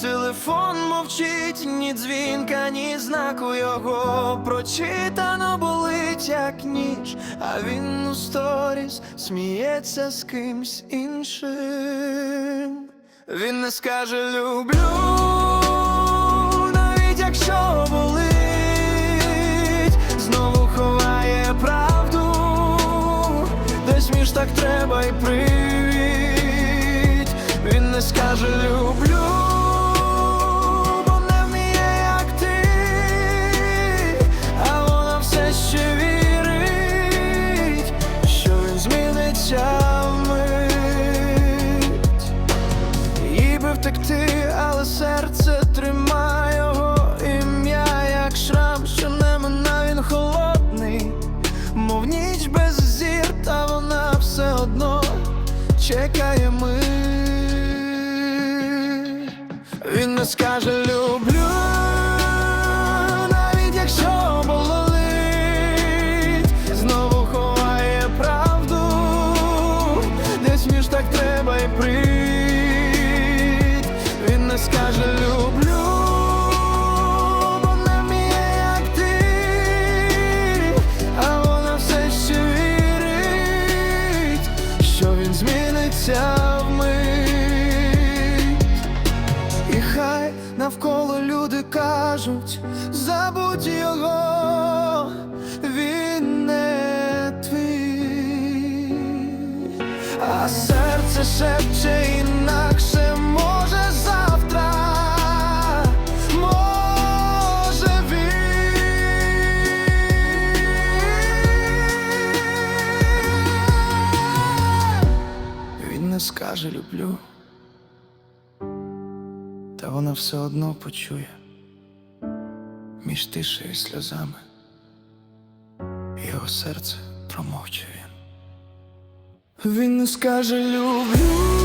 Телефон мовчить, ні дзвінка, ні знаку його прочитано болить, як ніж, а він у сторіс сміється з кимсь іншим. Він не скаже люблю, навіть якщо болить, знову ховає правду, десь між так треба й привіть. Він не скаже люблю, бо не вміє, як ти, а вона все ще вірить, що зміниться вмить. Їй би втекти, але серце тримає ім'я, як шрам, що він холодний, мов ніч без зір, та вона все одно чекає ми. Він не скаже люблю, навіть якщо болить, знову ховає правду, десь між так треба й прийти. Він не скаже люблю, бо не вміє, ти, а вона все ще вірить, що він зміниться навколо люди кажуть, забудь його, він не твій, а серце шепче інакше, може завтра, може він. Не скаже люблю. Вона все одно почує між тишею і сльозами. Його серце промовчує. Він не скаже люблю,